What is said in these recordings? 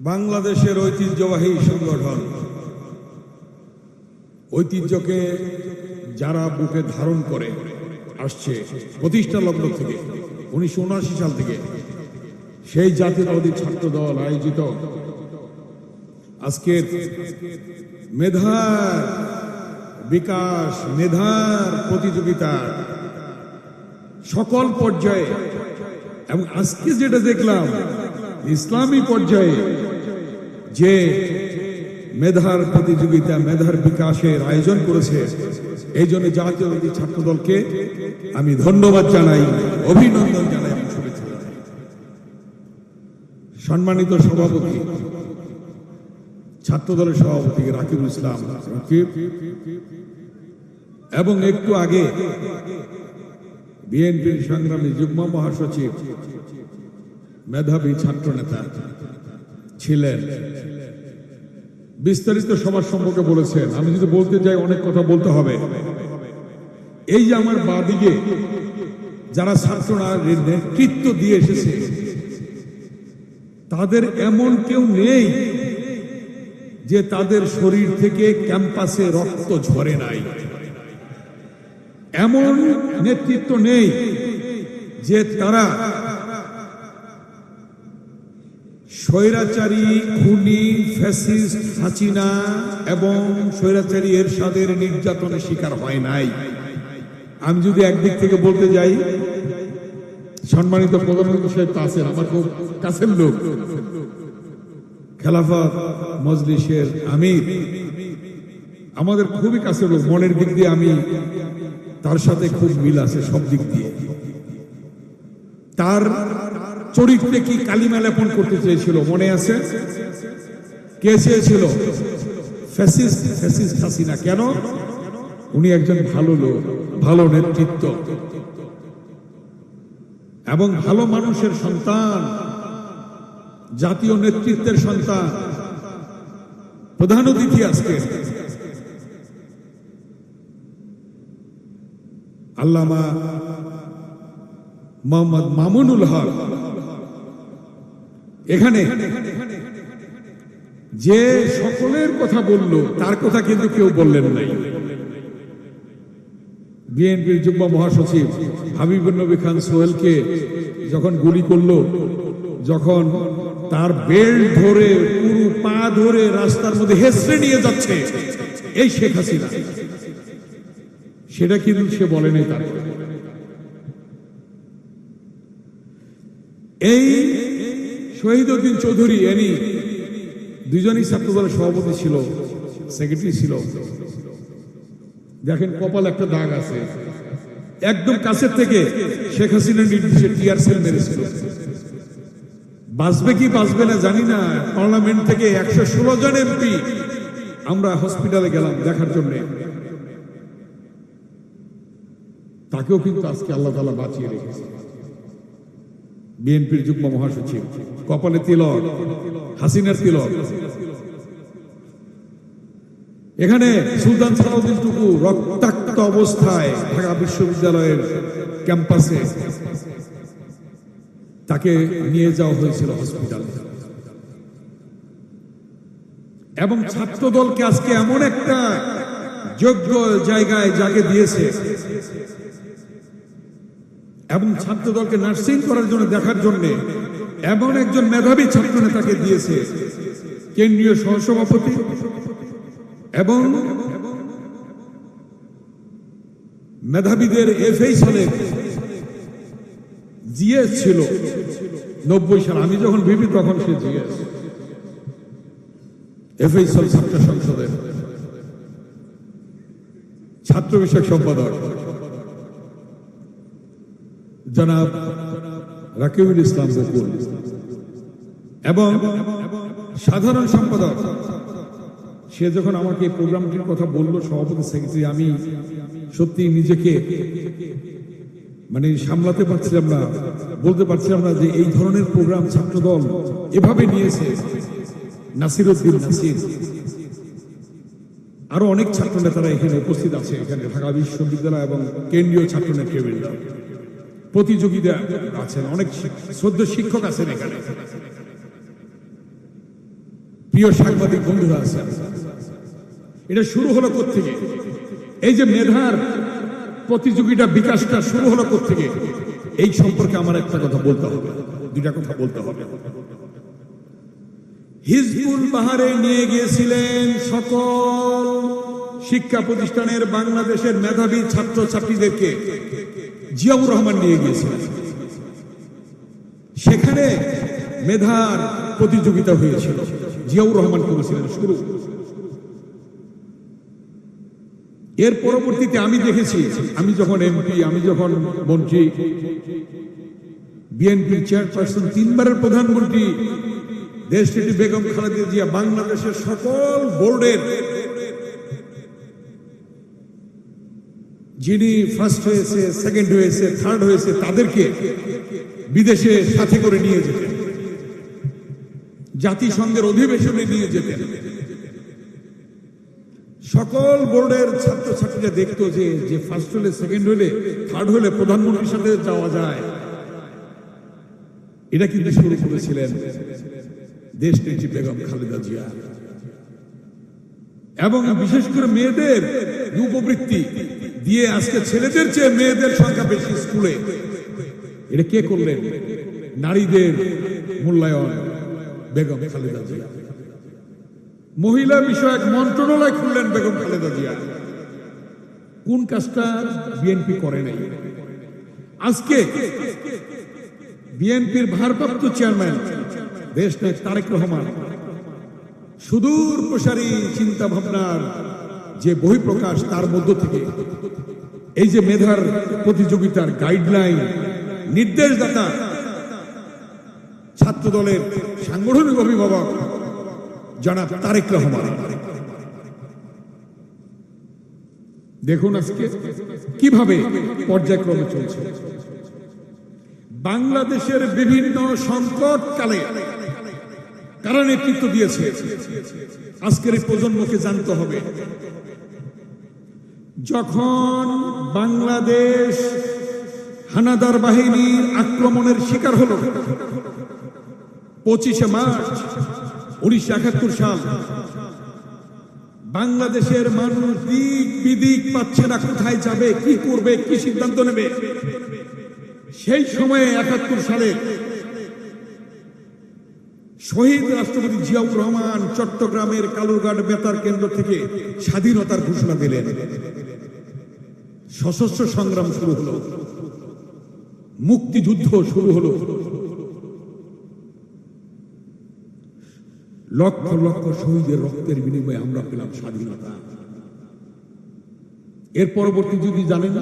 বাংলাদেশের ঐতিহ্যবাহী সংগঠন। ঐতিহ্যকে যারা বুকে ধারণ করে আসছে প্রতিষ্ঠা লগ্ন থেকে, উনিশশো উনআশি সাল থেকে, সেই জাতীয়তাবাদী ছাত্র দল আয়োজিত। আজকের মেধার বিকাশ, মেধার প্রতিযোগিতা সকল পর্যায়ে, এবং আজকে যেটা দেখলাম, ইসলামী পর্যায়ে যে মেধার প্রতিযোগিতা, মেধার বিকাশের আয়োজন করেছে, এই জন্য জাতীয়বাদী ছাত্র দলকে আমি ধন্যবাদ জানাই, অভিনন্দন জানাই সম্মানিত সভাপতি ছাত্র দলের সভাপতি রাকিবুল ইসলাম এবং একটু আগে বিএনপির সংগ্রামী যুগ্ম মহাসচিব, মেধাবী ছাত্র নেতা ছিলেন। বিস্তারিত সবার সম্পর্কে বলেছেন। আমি যদি বলতে যাই অনেক কথা বলতে হবে। এই যে আমার বাদিকে যারা ছাত্ররা নেতৃত্ব দিয়ে এসেছে, তাদের এমন কেউ নেই যে তাদের শরীর থেকে ক্যাম্পাসে রক্ত ঝরে নাই। এমন নেতৃত্ব নেই যে তারা স্বৈরাচারী, খুনি, ফ্যাসিস্ট, হাসিনা এবং স্বৈরাচারী এর এরশাদের নির্যাতনের শিকার হয় নাই। আমি যদি একদিক থেকে বলতে যাই, সম্মানিত প্রধানমন্ত্রী সাহেব তো আছেন আমার খুব কাছের লোক। খেলাফত মজলিসের আমির। আমাদের খুবই কাছের লোক, মনের দিক দিয়ে আমি তার সাথে খুব মিল আছে সব দিক দিয়ে। তার চরিত্রে কি কালিমা লেপন করতে চেয়েছিল, মনে আছে? কে চেয়েছিল? হাসিনা। কেন? উনি একজন ভালো লোক, ভালো নেতৃত্ব এবং ভালো মানুষের সন্তান, জাতীয় নেতৃত্বের সন্তান, প্রধান অতিথি আজকে। আল্লামা মোহাম্মদ মামুনুল হক এখানে যে সকলের কথা বলল, তার কথা কিন্তু কেউ বললেন নাই। বিএনপির যুগ্ম মহাসচিব হাবিবুর নবী খান সোহেলকে যখন গুলি করল, যখন তার বেল্ট ধরে, পুরো পা ধরে রাস্তার মধ্যে হেসড়ে নিয়ে যাচ্ছে, এই শেখ হাসিনা। সেটা কিন্তু সে বলেনি তার এই শহীদুদ্দিন চৌধুরী, এনি দুজনই ছাত্রদলের সভাপতি ছিল, সেক্রেটারি ছিল। দেখেন কপাল একটা দাগ আছে। একদম কাছের থেকে শেখ হাসিনার নির্দেশে টিয়ার সেল মেরেছিল। বাঁচবে কি বাঁচবে না জানি না, পার্লামেন্ট থেকে একশো ষোলো জন এমপি আমরা হসপিটালে গেলাম দেখার জন্য। তাকেও কিন্তু আজকে আল্লাহ তালা বাঁচিয়ে রেখেছে। বিএনপির যুগ্ম মহাসচিব, কপালে তিলক, হাসিনার তিলক। এখানে সুলতান সালাউদ্দিন টুকু রক্তাক্ত অবস্থায় ঢাকা বিশ্ববিদ্যালয়ের ক্যাম্পাসে তাকে নিয়ে যাওয়া হয়েছিল হসপিটালে। এবং ছাত্র দলকে আজকে এমন একটা যোগ্য জায়গায় যাকে দিয়েছে এবং ছাত্র দলকে নার্সিং করার জন্য দেখার জন্য এমন একজন মেধাবী ছাত্র নেতাকে দিয়েছে, কেন্দ্রীয় সহসভাপতি এবং মেধাবীদের এফএই সালে জিএস ছিল, নব্বই সাল। আমি যখন ভিপি, তখন সে জিএস। এফএই সাল ছাত্র সংসদের ছাত্র বিষয়ক সম্পাদক। জনাব রাকিবুল ইসলাম বকুল। এবং সাধারণ সম্পাদক, সে যখন আমাকে প্রোগ্রামটির কথা বলল, সভাপতি সেক্রেটারি, আমি সত্যি নিজেকে মানে সামলাতে পারছিলাম না, বলতে পারছিলাম না যে এই ধরনের প্রোগ্রাম ছাত্রদল এভাবে নিয়েছে। নাসির উদ্দিন নাসির। আরও অনেক ছাত্র নেতারা এখানে উপস্থিত আছে, এখানে ঢাকা বিশ্ববিদ্যালয় এবং কেন্দ্রীয় ছাত্র নেতৃবৃন্দ প্রতিযোগিতা আছেন, অনেক শ্রদ্ধ শিক্ষক আছেন এখানে। প্রিয় সাংবাদিক বন্ধুরা আছেন। এটা শুরু হলো থেকে এই যে মেধার প্রতিযোগিতা বিকাশটা শুরু হলো থেকে এই সম্পর্কে আমার একটা কথা বলতে হবে দুটা কথা বলতে হবে। হিজবুল বাহারে নিয়ে গিয়েছিলেন সকল শিক্ষা প্রতিষ্ঠানের বাংলাদেশের মেধাবী ছাত্র ছাত্রীদেরকে জিয়াউর রহমান নিয়ে গিয়েছিলেন সেখানে মেধার প্রতিযোগিতা হয়েছিল। জিয়াউর রহমান করেছিলেন শুরু। এর পরবর্তীতে আমি দেখেছি, আমি যখন এমপি আমি যখন মন্ত্রী বিএনপির চেয়ারপারসন তিনবারের প্রধানমন্ত্রী দেশটি বেগম খালেদা জিয়া, বাংলাদেশের সকল বোর্ডের যিনি ফার্স্ট হয়েছে সেকেন্ড হয়েছে থার্ড হয়েছে, তাদেরকে বিদেশে সাথে করে নিয়ে যেতেন। জাতিসংঘের অধিবেশনে নিয়ে যেতেন। সকল বোর্ডের ছাত্রছাত্রীরা দেখতো যে যে ফার্স্ট হলে সেকেন্ড হলে থার্ড হলে প্রধানমন্ত্রীর সাথে যাওয়া যায়। এটা কিন্তু শুরু করেছিলেন দেশ নেত্রী বেগম খালেদা জিয়া। এবং বিশেষ করে মেয়েদের উপবৃত্তি দিয়ে আজকে ছেলেদের চেয়ে মেয়েদের সংখ্যা বেশি স্কুলে। এটা কে করলেন? নারীদের মূল্যায়ন, বেগম খালেদা জিয়া। মহিলা বিষয়ক মন্ত্রণালয় খুললেন বেগম খালেদা জিয়া। কোন কাজটা বিএনপি করে নাই? আজকে বিএনপির ভারপ্রাপ্ত চেয়ারম্যান দেশ তারেক রহমান সুদূর প্রসারী চিন্তা ভাবনার যে বহিঃপ্রকাশ তার মধ্য থেকে, এই যে মেধার প্রতিযোগিতার গাইডলাইন নির্দেশদাতা ছাত্র দলের সাংগঠনিক অভিভাবক, জনাব তারেক রহমান। দেখুন আজকে কীভাবে পর্যায়ক্রমে চলছে। বাংলাদেশের বিভিন্ন সংকট কালে কারা নেতৃত্ব দিয়েছে? আজকের এই প্রজন্মকে জানতে হবে। যখন বাংলাদেশ হানাদার বাহিনীর আক্রমণের শিকার হল, পঁচিশে মার্চ উনিশশো একাত্তর সাল, বাংলাদেশের মানুষ দিক বিদিক পাচ্ছে না, কোথায় যাবে, কি করবে, কি সিদ্ধান্ত নেবে? সেই সময়ে একাত্তর সালে শহীদ রাষ্ট্রপতি জিয়াউর রহমান চট্টগ্রামের কালুরঘাট বেতার কেন্দ্র থেকে স্বাধীনতার ঘোষণা দিলেন। সশস্ত্র সংগ্রাম শুরু হলো। মুক্তিযুদ্ধ শুরু হলো। লক্ষ লক্ষ শহীদের রক্তের বিনিময়ে আমরা পেলাম স্বাধীনতা। এর পরবর্তী যদি জানেন,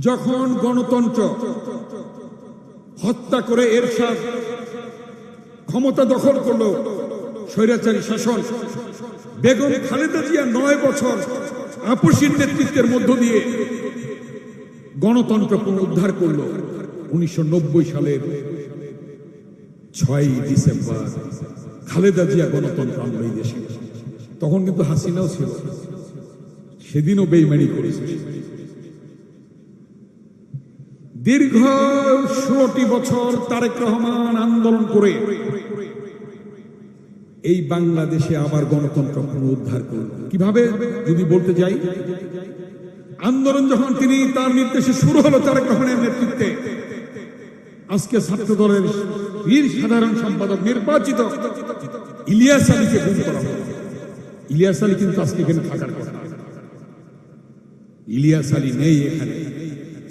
যখন গণতন্ত্র হত্যা করে এরশাদ ক্ষমতা দখল করল স্বৈরাচারী শাসন। বেগম খালেদা জিয়া নয় বছর আপসীর নেতৃত্বের মধ্য দিয়ে গণতন্ত্র পুনরুদ্ধার করল উনিশশো নব্বই সালের ছয় ডিসেম্বর। খালেদা জিয়া গণতন্ত্র আনলো এই দেশে। তখন কিন্তু হাসিনাও ছিল। সেদিনও বেইমানি করেছে। দীর্ঘ ষোলোটি বছর তারেক রহমান আন্দোলন করে এই বাংলাদেশে আবার গণতন্ত্র পুনরুদ্ধার করল কীভাবে? যদি বলতে যাই, আন্দোলন যখন তিনি তার নির্দেশে শুরু হলো, তারেক রহমানের নেতৃত্বে, আজকে ছাত্র দলের বীর সাধারণ সম্পাদক নির্বাচিত ইলিয়াস আলীকে গুম করা ইলিয়াস আলী কিন্তু আজকে এখানে থাকার কথা। ইলিয়াস আলী নেই এখানে।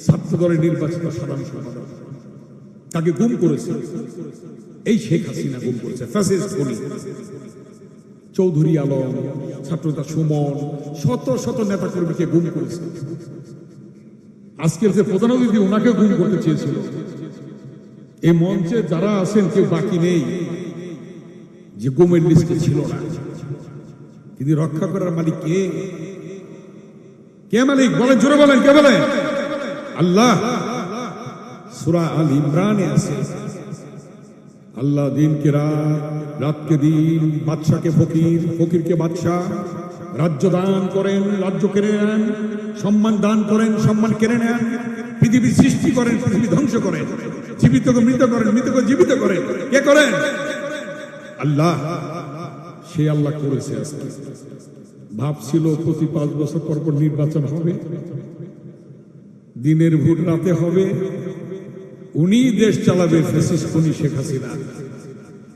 ছাত্র দলের নির্বাচিত সাধারণ সম্পাদক। তাকে গুম করেছে। এই শেখ হাসিনা গুম করেছে। চৌধুরী আলম, ছাত্রতা সুমন, শত শত নেতা কর্মীকে গুম করেছে। আজকের যে প্রধান অতিথি, ওনাকে গুম করতে চেয়েছিল। এই মঞ্চে যারা আছেন, কেউ বাকি নেই। যে গুমের লিস্টে ছিল না। কিন্তু রক্ষা করার মালিক কে? কে মালিক? বলেন, জোরে বলেন, কে বলেন? আল্লাহ। সুরা আল ইমরানে আছে। আল্লাহ দিনকে রাত, রাতকে দিন, বাদশাকে ফকির, ফকিরকে বাদশাহ, রাজ্য দান করেন, রাজ্য কেড়ে নেন, সম্মান দান করেন, সম্মান কেড়ে নেন, পৃথিবী সৃষ্টি করেন, পৃথিবী ধ্বংস করেন, জীবিতকে মৃত করেন, মৃতকে জীবিত করেন। কে করেন? আল্লাহ, সে আল্লাহ করেছে আজকে। ভাবছিল প্রতি পাঁচ বছর পর পর নির্বাচন হবে। দিনের ভোট রাতে হবে। উনি দেশ চালাবে ফেসিস উনি শেখ হাসিনা।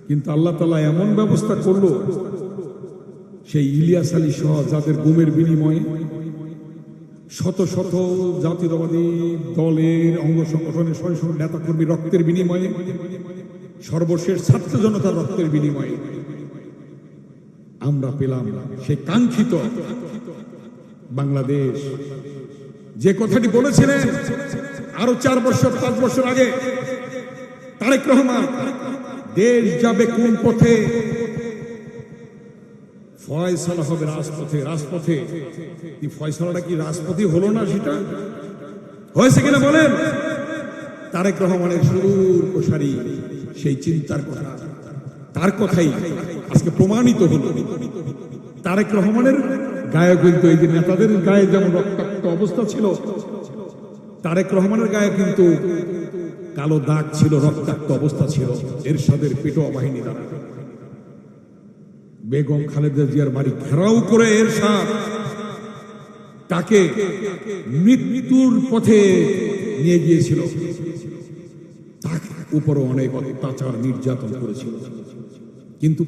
কিন্তু আল্লাহ তালা এমন ব্যবস্থা করল, সেই ইলিয়াস আলী সহ যাদের গুমের বিনিময়ে শত শত জাতীয়তাবাদী দলের অঙ্গ সংগঠনের শয় নেতাকর্মী রক্তের বিনিময়ে, সর্বশেষ ছাত্র জনতার রক্তের বিনিময়ে আমরা পেলাম সেই কাঙ্ক্ষিত বাংলাদেশ। যে কথাটি বলেছিলেন আরও চার বছর, পাঁচ বছর আগে তারেক রহমান দেশ যাবে কোন পথে? ফয়সালা হবে রাজপথে রাজপথে। এই ফয়সালাটা কি রাজপথে হলো না সেটা? হয়েছে কিনা বলেন? তারেক রহমানের সুর প্রসারী সেই চিন্তার কথা। তার কথাই আজকে প্রমাণিত হলো। তারেক রহমানের গায়ে কিন্তু এই যে নেতাদের গায়ে যেমন রক্তাক্ত অবস্থা ছিল তারেক রহমানের গায়ে কিন্তু কালো দাগ ছিল, রক্তাক্ত অবস্থা ছিল, এরশাদের পেটোয়া বাহিনী দ্বারা। বেগম খালেদা জিয়ার বাড়ি ঘেরাও করে এরশাদ। তাকে মৃত্যুর পথে নিয়ে গিয়েছিল। তার উপরে অনেক অত্যাচার নির্যাতন করেছিল। কিন্তু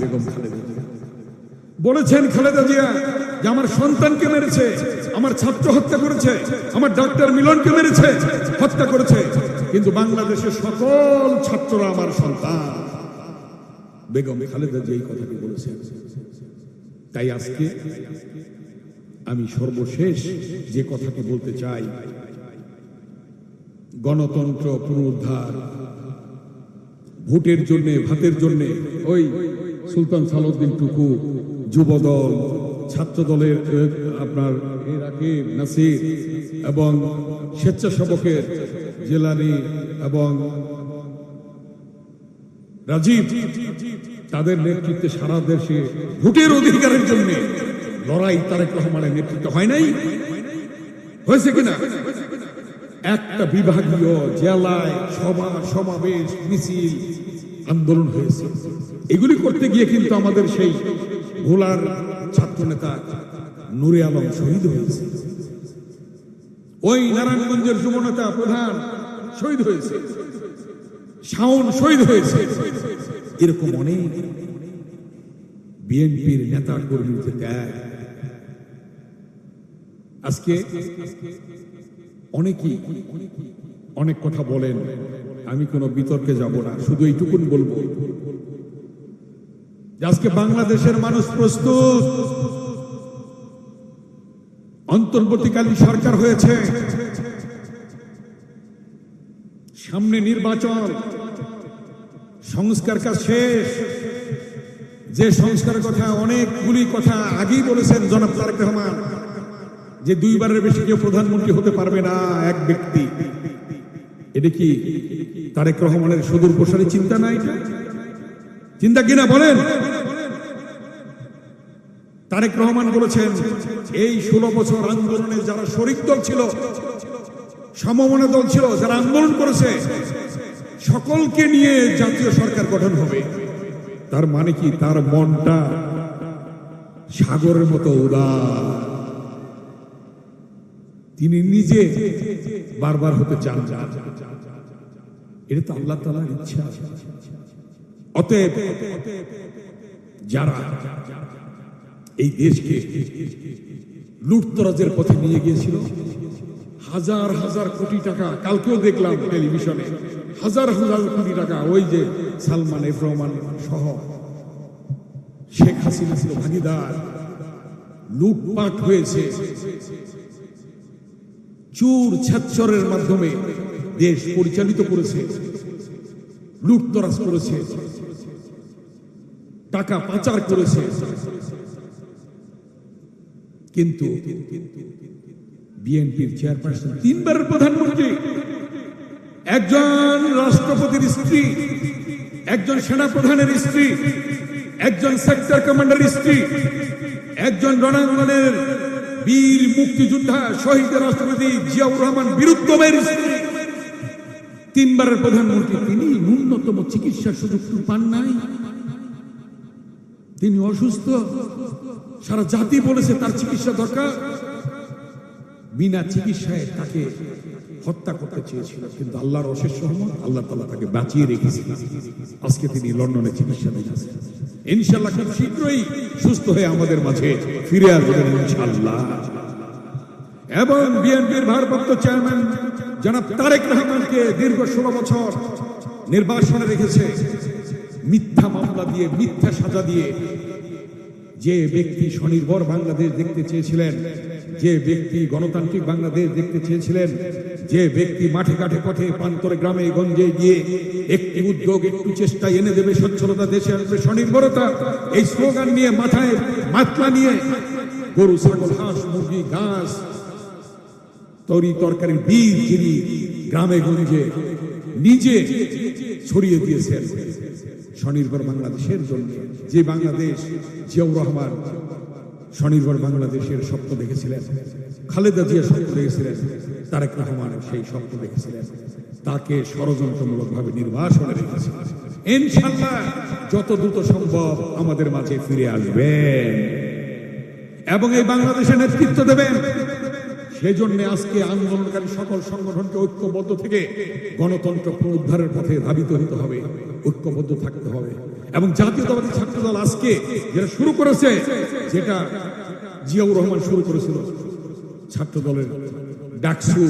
বেগম খালেদা জিয়া। বলেছেন, খালেদা জিয়া যে আমার সন্তানকে মেরেছে, আমার ছাত্র হত্যা করেছে, আমার ডাক্তার মিলনকে মেরেছে, হত্যা করেছে। কিন্তু বাংলাদেশের সকল ছাত্ররা আমার সন্তান। বেগম খালেদা যে এই কথাটি বলেছেন। তাই আজকে আমি সর্বশেষ যে কথাটি বলতে চাই, গণতন্ত্র পুনরুদ্ধার, ভোটের জন্য, ভাতের জন্য, ওই সুলতান সালাউদ্দিন টুকু যুবদল ছাত্র দলের আপনার আগে নাসির এবং স্বেচ্ছাসেবকের জেলানি এবং রাজীব, তাদের নেতৃত্বে সারা দেশে ভোটের অধিকারের জন্য লড়াই তারেক রহমানের নেতৃত্ব হয় নাই? হয়েছে কিনা? একটা বিভাগীয় জেলায় সভা, সমাবেশ, মিছিল, আন্দোলন হয়েছে। এগুলি করতে গিয়ে কিন্তু আমাদের সেই ভোলার ছাত্র নেতা নুরে আলম শহীদ হয়েছে। ওই নারায়ণগঞ্জের যুবনেতা প্রধান শহীদ হয়েছে। শাওন শহীদ হয়েছে। এরকম অনেক বিএনপির নেতা কর্মীদের ত্যাগ আজকে অনেকেই অনেক কথা বলেন। আমি কোনো বিতর্কে যাব না, শুধু এইটুকুন বলব। আজকে বাংলাদেশের মানুষ প্রস্তুত। অন্তর্বর্তীকালীন সরকার হয়েছে। সামনে নির্বাচন। সংস্কার কাজ শেষ। যে সংস্কারের কথা অনেকগুলি কথা আগেই বলেছেন জনাব তারেক রহমান, যে দুইবারের বেশি কেউ প্রধানমন্ত্রী হতে পারবে না এক ব্যক্তি। এটা কি তারেক রহমানের সুদূর প্রসারী চিন্তা না এটা? চিন্তা কিনা বলেন? তারেক রহমান বলেছেন, এই ষোলো বছর আন্দোলনে যারা শরিক দল ছিল, সমমনা দল ছিল, যারা আন্দোলন করেছে, সকলকে নিয়ে জাতীয় সরকার গঠন হবে। তার মানে কি? তার মনটা সাগরের মতো উদার। তিনি নিজে বারবার হতে চান। এটা তো আল্লাহ তালার ইচ্ছা। অতএব যারা এই দেশকে লুটতরাজের পথে নিয়ে গিয়েছিল, হাজার হাজার কোটি টাকা, কালকেও দেখলাম টেলিভিশনে, হাজার হাজার কোটি টাকা, ওই যে সালমান এফ রহমান সহ শেখ হাসিনা ছিল ভাগিদার, লুটপাট হয়েছে। চুর ছাচ্ছরের মাধ্যমে দেশ পরিচালিত করেছে, লুটতরাজ করেছে। টাকা পাচার করেছে। কিন্তু বিএনপির চেয়ারপারসন তিনবারের প্রধানমন্ত্রী, একজন রাষ্ট্রপতির স্ত্রী, একজন সেনা প্রধানের স্ত্রী, একজন সেক্টর কমান্ডার স্ত্রী, একজন রণাঙ্গনের বীর মুক্তিযোদ্ধা শহীদ রাষ্ট্রপতি জিয়াউর রহমান বীরুত্তমের স্ত্রী। তিনবারের প্রধানমন্ত্রী, তিনি ন্যূনতম চিকিৎসার সুযোগ পান নাই। তিনি অসুস্থ। সারা জাতি বলেছে তার চিকিৎসা দরকার। বিনা চিকিৎসায় তাকে হত্যা করতে চেয়েছিল। কিন্তু আল্লাহর অশেষ সহমত আল্লাহ তালা তাকে বাঁচিয়ে রেখেছে। আজকে তিনি লন্ডনে চিকিৎসা নিয়েছেন ইনশাল্লাহ খুব শীঘ্রই সুস্থ হয়ে আমাদের মাঝে ফিরে আসবেন ইনশাল্লাহ এবং বিএনপির ভারপ্রাপ্ত চেয়ারম্যান জনাব তারেক রহমানকে দীর্ঘ ষোলো বছর নির্বাসনে রেখেছে। মিথ্যা মামলা দিয়ে, মিথ্যা সাজা দিয়ে যে ব্যক্তি স্বনির্ভর বাংলাদেশ দেখতে চেয়েছিলেন, যে ব্যক্তি গণতান্ত্রিক বাংলাদেশ দেখতে চেয়েছিলেন, যে ব্যক্তি মাঠে ঘাটে পথে প্রান্তরে গ্রামে গঞ্জে গিয়ে একটি উদ্যোগ, একটু চেষ্টা এনে দেবে স্বচ্ছলতা, দেশে আসবে স্বনির্ভরতা, এই স্লোগান নিয়ে মাথায় মাতলা নিয়ে গরু, ছাগল, হাঁস, মুরগি, ঘাস, তরি তরকারির বীজ যিনি গ্রামে গঞ্জে নিজে ছড়িয়ে দিয়েছেন। স্বনির্ভর বাংলাদেশের জন্য। যে বাংলাদেশ জিয়াউর রহমান স্বনির্ভর বাংলাদেশের স্বপ্ন দেখেছিলেন, খালেদা জিয়া স্বপ্ন দেখেছিলেন, তারেক রহমান সেই স্বপ্ন দেখেছিলেন। তাকে ষড়যন্ত্রমূলকভাবে নির্বাসনে রেখেছে। ইনশাল্লাহ যত দ্রুত সম্ভব আমাদের মাঝে ফিরে আসবেন। এবং এই বাংলাদেশে নেতৃত্ব দেবেন। সেই জন্য আজকে আন্দোলনকারী সকল সংগঠনকে ঐক্যবদ্ধ থেকে গণতন্ত্র পুনরুদ্ধারের পথে ধাবিত হতে হবে। ঐক্যবদ্ধ থাকতে হবে। এবং জাতীয়তাবাদী ছাত্র দল আজকে যেটা শুরু করেছে, যেটা জিয়াউর রহমান শুরু করেছিল ছাত্র দলের ডাকসু।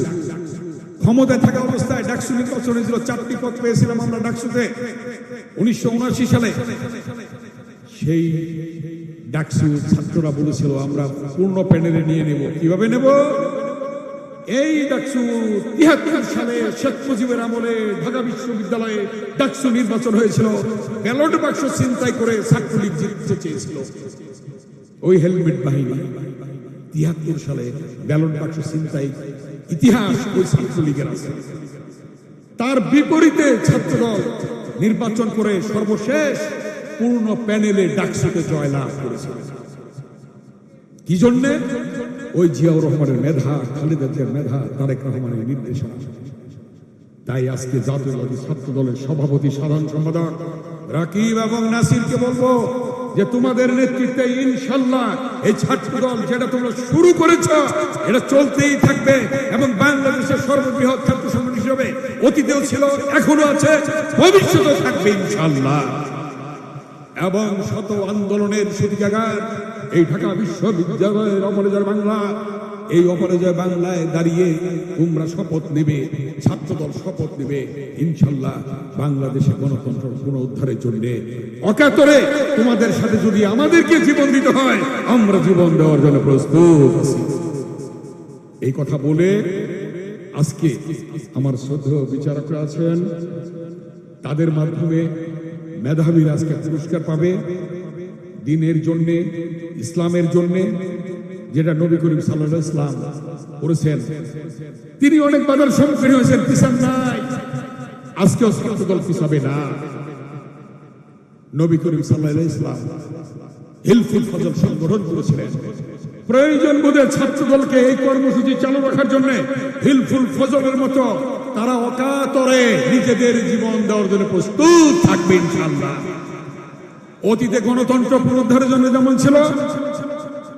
ক্ষমতায় থাকা অবস্থায় ডাকসু নির্বাচন হয়েছিল, চারটি পদ পেয়েছিলাম আমরা ডাকসুতে। উনিশশো উনআশি সালে সেই ডাকসু ছাত্ররা বলেছিল, আমরা পূর্ণ প্যানেলে নিয়ে নেব। কীভাবে নেব? এই ডাকসু তিয়াত্তর সালে শেখ মুজিবের আমলে ঢাকা বিশ্ববিদ্যালয়ে ডাকসু নির্বাচন হয়েছিল। ব্যালট বাক্স চিন্তাই করে ছাত্রলীগ জিততে চেয়েছিল। ওই হেলমেট বাহিনী সালে ব্যালট বাক্স চিন্তাই ইতিহাস ওই ছাত্রলীগের আছে। তার বিপরীতে ছাত্রদল নির্বাচন করে সর্বশেষ পূর্ণ প্যানেলে ডাকসুতে জয়লাভ করেছে। কি জন্যে? ওই জিয়াউর রহমানের মেধা, খালেদা মেধা, তারেক রহমানের নির্দেশনা। তাই আজকে জাতীয়বাদী ছাত্র দলের সভাপতি, সাধারণ সম্পাদক রাকিব এবং নাসিরকে বলব যে তোমাদের নেতৃত্বে ইনশাল্লাহ এই ছাত্র দল যেটা তোমরা শুরু করেছ, এটা চলতেই থাকবে এবং বাংলাদেশের সর্ববৃহৎ ছাত্র সংগঠন হিসেবে অতীতেও ছিল, এখনও আছে, ভবিষ্যতেও থাকবে ইনশাল্লাহ। এবং শত আন্দোলনের সূতিকাগার এই ঢাকা বিশ্ববিদ্যালয়ের অপরাজয় বাংলা, এই অপরাজয় বাংলায় দাঁড়িয়ে তোমরা শপথ নেবে, ছাত্রদল শপথ নেবে। ইনশাল্লাহ বাংলাদেশে গণতন্ত্র পুনরুদ্ধারের জন্য অকাতরে তোমাদের সাথে যদি আমাদেরকে জীবন দিতে হয়, আমরা জীবন দেওয়ার জন্য প্রস্তুত আছি। এই কথা বলে আজকে আমার শ্রদ্ধেয় বিচারকরা আছেন। তাদের মাধ্যমে মেধাবীরা আজকে পুরস্কার পাবে। দিনের জন্য, ইসলামের জন্য, যেটা নবী করিম সাল্লাহ ইসলাম করেছেন। তিনি অনেক বাধার সম্মুখীন হয়েছেন পিছান নাই? আজকেও ছাত্রদল পিছাবে না। নবী করিম সাল্লাহ ইসলাম হিলফুল ফজল সংগঠন করেছিলেন। প্রয়োজন বোধে ছাত্র দলকে এই কর্মসূচি চালু রাখার জন্য হিলফুল ফজলের মতো তারা অকাতরে নিজেদের জীবন দেওয়ার জন্য প্রস্তুত থাকবে ইনশাল্লাহ অতীতে গণতন্ত্র পুনরুদ্ধারের জন্য যেমন ছিল,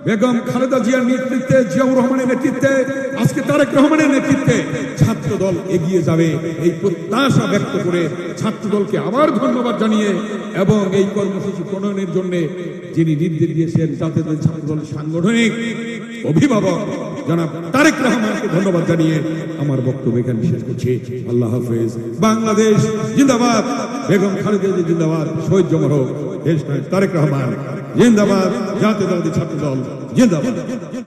বেগম খালেদা জিয়ার নেতৃত্বে, জিয়াউর রহমানের নেতৃত্বে, আজকে তারেক রহমানের নেতৃত্বে ছাত্র দল এগিয়ে যাবে এই প্রত্যাশা ব্যক্ত করে ছাত্র দলকে আবার ধন্যবাদ জানিয়ে এবং এই কর্মসূচি প্রণয়নের জন্য যিনি নির্দেশ দিয়েছেন জাতীয় ছাত্র দলের সাংগঠনিক অভিভাবক জনাব তারেক রহমানকে ধন্যবাদ জানিয়ে আমার বক্তব্য এখানে শেষ করছি। আল্লাহ হাফেজ। বাংলাদেশ জিন্দাবাদ। বেগম খালেদা জিন্দাবাদ। শহীদ জমর হোক। দেশ নায়ক তারেক রহমান। জিন্দাবাদ জাতীয় ছাত্র দল। জিন্দাবাদ।